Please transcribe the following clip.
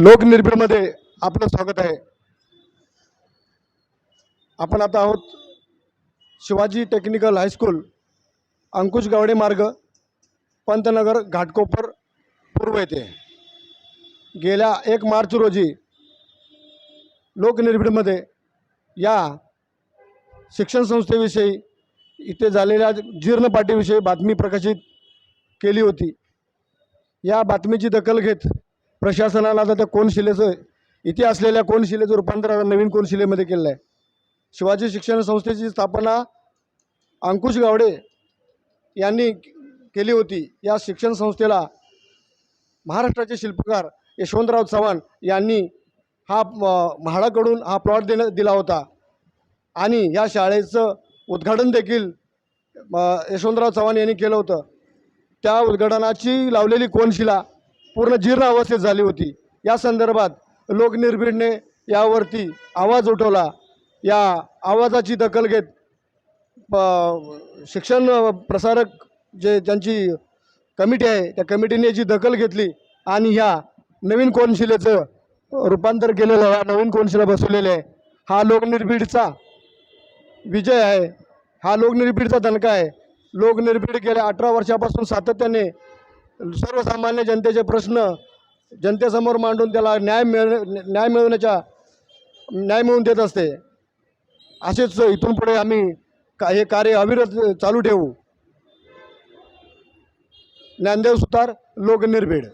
लोकनिर्भीडमध्ये आपलं स्वागत आहे. आपण आता आहोत Shivaji technical high school Ankush Gawde मार्ग पंतनगर घाटकोपर पूर्व येथे. गेल्या एक मार्च रोजी लोकनिर्भीडमध्ये या शिक्षण संस्थेविषयी इथे झालेल्या जीर्ण पाटीविषयी बातमी प्रकाशित केली होती. या बातमीची दखल घेत प्रशासनाला आता त्या कोनशिलेचं इथे असलेल्या कोनशिलेचं रूपांतर आता नवीन कोनशिलेमध्ये केलं आहे शिवाजी शिक्षण संस्थेची स्थापना अंकुश गावडे यांनी केली होती. या शिक्षण संस्थेला महाराष्ट्राचे शिल्पकार यशवंतराव चव्हाण यांनी हा म्हाडाकडून हा प्लॉट देण्या दिला होता. आणि या शाळेचं उद्घाटन देखील म, यशवंतराव चव्हाण यांनी केलं होतं. त्या उद्घाटनाची लावलेली कोनशिला पूर्ण जीर्ण अवस्थेत झाली होती. या संदर्भात लोकनिर्भीडने यावरती आवाज उठवला. या आवाजाची दखल घेत प- शिक्षण प्रसारक जे त्यांची कमिटी आहे त्या कमिटीने याची दखल घेतली आणि ह्या नवीन कोनशिलेचं रूपांतर केलेलं आहे नवीन कोनशिला बसवलेले आहे. हा लोकनिर्भीडचा विजय आहे. हा लोकनिर्भीडचा दणका आहे. लोकनिर्भीड गेल्या अठरा वर्षापासून सातत्याने सर्वसामान्य जनतेचे प्रश्न जनतेसमोर मांडून त्याला न्याय मिळ न्याय मिळवण्याच्या न्याय मिळवून देत असते. असेच इथून पुढे आम्ही का हे कार्य अविरत चालू ठेवू. ज्ञानदेव सुतार लोकनिर्भीड.